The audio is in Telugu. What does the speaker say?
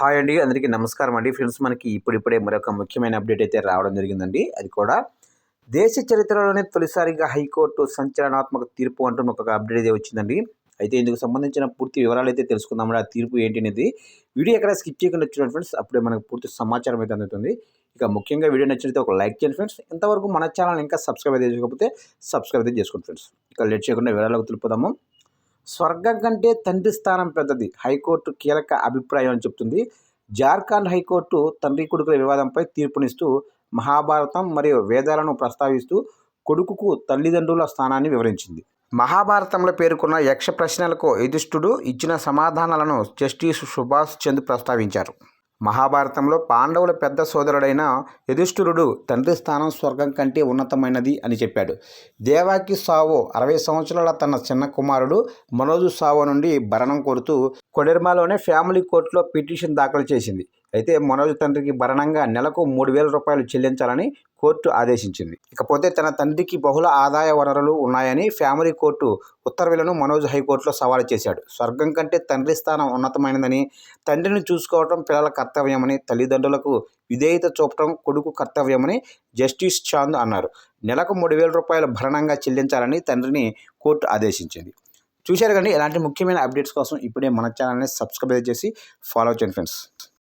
హాయ్ అండి అందరికీ నమస్కారం అండి. ఫ్రెండ్స్ మనకి ఇప్పుడిప్పుడే మరొక ముఖ్యమైన అప్డేట్ అయితే రావడం జరిగిందండి. అది కూడా దేశ చరిత్రలోనే తొలిసారిగా హైకోర్టు సంచలనాత్మక తీర్పు అంటూ ఒక అప్డేట్ అయితే వచ్చిందండి. అయితే ఇందుకు సంబంధించిన పూర్తి వివరాలు అయితే తెలుసుకుందాం ఆ తీర్పు ఏంటి అనేది వీడియో ఎక్కడ స్కిప్ చేయకుండా వచ్చిన ఫ్రెండ్స్. అప్పుడే మనకు పూర్తి సమాచారం అయితే అందుతుంది. ఇక ముఖ్యంగా వీడియో నచ్చినైతే ఒక లైక్ చేయండి ఫ్రెండ్స్. ఇంతవరకు మన ఛానల్ ఇంకా సబ్స్క్రైబ్ అయితే చేసుకోకపోతే సబ్స్క్రైబ్ అయితే చేసుకోండి ఫ్రెండ్స్. ఇక లేట్ చేయకుండా వివరాలకు తెలుపుదాము స్వర్గం కంటే తండ్రి స్థానం పెద్దది. హైకోర్టు కీలక అభిప్రాయం అని చెప్తుంది. జార్ఖండ్ హైకోర్టు తండ్రి కొడుకుల వివాదంపై తీర్పునిస్తూ మహాభారతం మరియు వేదాలను ప్రస్తావిస్తూ కొడుకుకు తల్లిదండ్రుల స్థానాన్ని వివరించింది. మహాభారతంలో పేర్కొన్న యక్ష ప్రశ్నలకు యుధిష్ఠుడు ఇచ్చిన సమాధానాలను జస్టిస్ సుభాష్ చంద్ ప్రస్తావించారు. మహాభారతంలో పాండవుల పెద్ద సోదరుడైన యుధిష్ఠిరుడు తండ్రి స్థానం స్వర్గం కంటే ఉన్నతమైనది అని చెప్పాడు. దేవాకి సావో అరవై సంవత్సరాల తన చిన్న కుమారుడు మనోజు సావో నుండి భరణం కోరుతూ కొడెర్మాలోనే ఫ్యామిలీ కోర్టులో పిటిషన్ దాఖలు చేసింది. అయితే మనోజ్ తండ్రికి భరణంగా నెలకు మూడు వేల రూపాయలు చెల్లించాలని కోర్టు ఆదేశించింది. ఇకపోతే తన తండ్రికి బహుళ ఆదాయ వనరులు ఉన్నాయని ఫ్యామిలీ కోర్టు ఉత్తర్వులను మనోజ్ హైకోర్టులో సవాలు చేశాడు. స్వర్గం కంటే తండ్రి స్థానం ఉన్నతమైనదని తండ్రిని చూసుకోవటం పిల్లల కర్తవ్యమని తల్లిదండ్రులకు విధేయత చూపటం కొడుకు కర్తవ్యమని జస్టిస్ చాంద్ అన్నారు. నెలకు మూడు వేల రూపాయలు భరణంగా చెల్లించాలని తండ్రిని కోర్టు ఆదేశించింది. చూశారు కానీ ఇలాంటి ముఖ్యమైన అప్డేట్స్ కోసం ఇప్పుడే మన ఛానల్ని సబ్స్క్రైబ్ చేసి ఫాలో చేయండి ఫ్రెండ్స్.